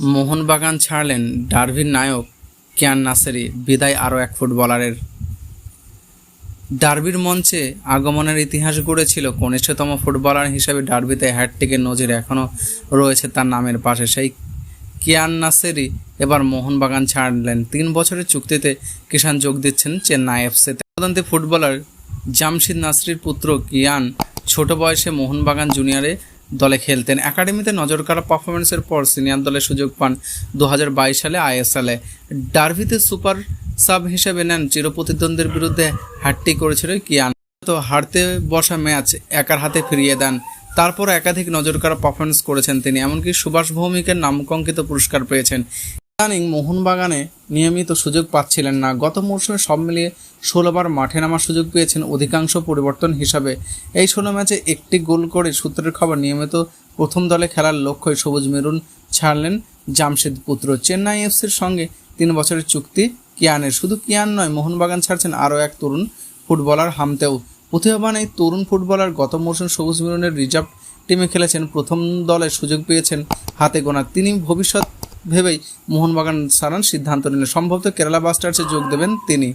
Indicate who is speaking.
Speaker 1: মোহনবাগান ছাড়লেন ডারভির নায়ক কিয়ান নাসেরি, বিদায় আরও এক ফুটবলারের। ডার্বির মঞ্চে আগমনের ইতিহাস গড়েছিল কনিষ্ঠতম ফুটবলার হিসেবে ডার্বিতে হ্যাটটিকের নজির এখনও রয়েছে তার নামের পাশে। সেই কিয়ান নাসেরি এবার মোহনবাগান ছাড়লেন। তিন বছরের চুক্তিতে কিষান যোগ দিচ্ছেন চেন্নাই এফসিতে। কিংবদন্তি ফুটবলার জামশিদ নাসরির পুত্র কিয়ান ছোট বয়সে মোহনবাগান জুনিয়রে দলে খেলতেন। একাডেমিতে নজর কাড়া পারফরমেন্সের পর সিনিয়র দলে সুযোগ পান দু হাজার বাইশ সালে আইএসএলে। ডার্ভিতে সুপার সাব হিসেবে নেন চিরপ্রতিদ্বন্দ্বীর বিরুদ্ধে হাটটি করেছিল কিয়ান। তো হারতে বসা ম্যাচ একার হাতে ফিরিয়ে দেন। তারপর একাধিক নজর কাড়া পারফরমেন্স করেছেন তিনি। এমনকি সুভাষ ভৌমিকের নামকঙ্কিত পুরস্কার পেয়েছেন। ইদানিং মোহনবাগানে নিয়মিত সুযোগ পাচ্ছিলেন না। গত মৌসুমে সব মিলিয়ে ষোলোবার মাঠে নামার সুযোগ পেয়েছেন অধিকাংশ পরিবর্তন হিসাবে। এই ষোলো ম্যাচে একটি গোল করে সূত্রের খবর, নিয়মিত প্রথম দলে খেলার লক্ষ্যে সবুজ মেরুন ছাড়লেন জামশেদ পুত্র। চেন্নাই এফসির সঙ্গে তিন বছরের চুক্তি কিয়ানের। শুধু কিয়ান নয়, মোহনবাগান ছাড়ছেন আরও এক তরুণ ফুটবলার হামতেও। প্রতিভাবান এই তরুণ ফুটবলার গত মৌসুম সবুজ মেরুনের রিজার্ভ টিমে খেলেছেন। প্রথম দলে সুযোগ পেয়েছেন হাতে গোনা। তিনি ভবিষ্যৎ ভেবেই মোহনবাগান সারান সিদ্ধান্ত নিলেন। সম্ভবত কেরালা বাস্টার্সে যোগ দেবেন তিনি।